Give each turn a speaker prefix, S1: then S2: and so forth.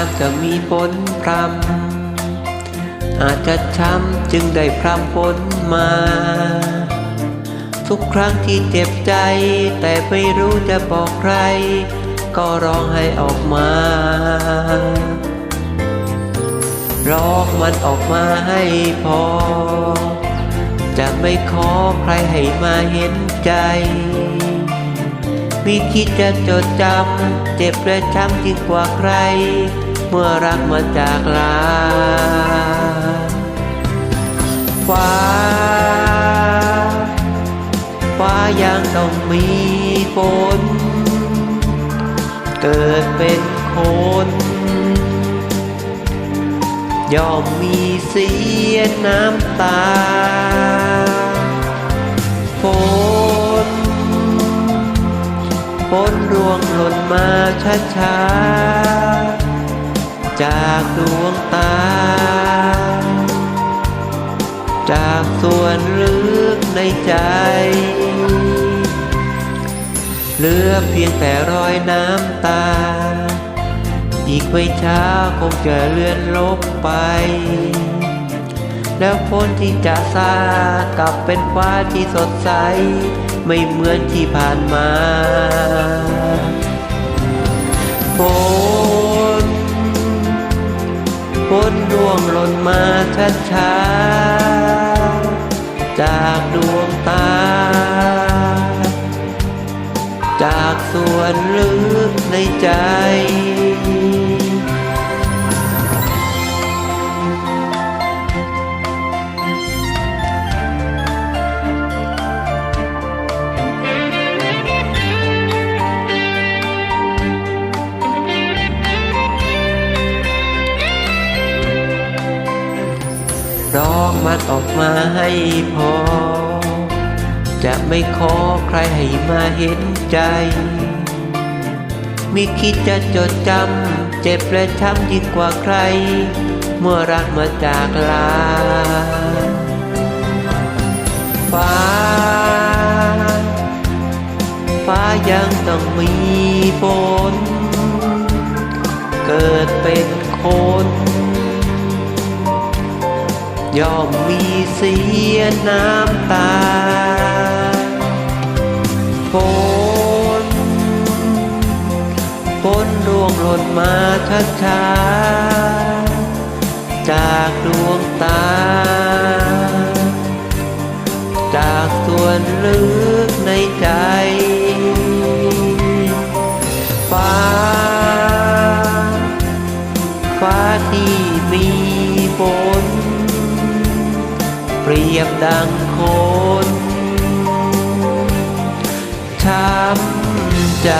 S1: ามจะมีฝนพรำอาจจะช้ำจึงได้พรำฝนมา ทุกครั้งที่เจ็บใจ แต่ไม่รู้จะบอกใคร ก็ร้องให้ออกมา ร้องมันออกมาให้พอ จะไม่ขอใครให้มาเห็นใจไม่คิดจะจดจำ เจ็บและช้ำยิ่งกว่าใคร เมื่อรักมาจากลาฟ้า ฟ้ายังต้องมีฝน เกิดเป็นคนย่อมมีเสียน้ำตาฝนฝนร่วงหล่นมาช้าๆ จากดวงตา จากส่วนลึกในใจ เหลือเพียงแต่รอยน้ำตา อีกไม่ช้าคงจะเลือนลบไป แล้วฝนที่จะซากลับเป็นฟ้าที่สดใส ไม่เหมือนที่ผ่านมาฝนฝน ร่วงหล่นมาช้าๆจากดวงตา จากส่วนลึกในใจ องมันออกมาให้พอ จะไม่ขอใครให้มาเห็นใจมิคิดจะจดจำเจ็บและช้ำยิ่งกว่าใคร เมื่อรักมาจากลา ฟ้า ฟ้ายังต้องมีฝน ย่อมมีเสียน้ำตาฝนฝนร่วงหล่นมาช้าๆจากดวงตา รียบดังคนช้ำใจ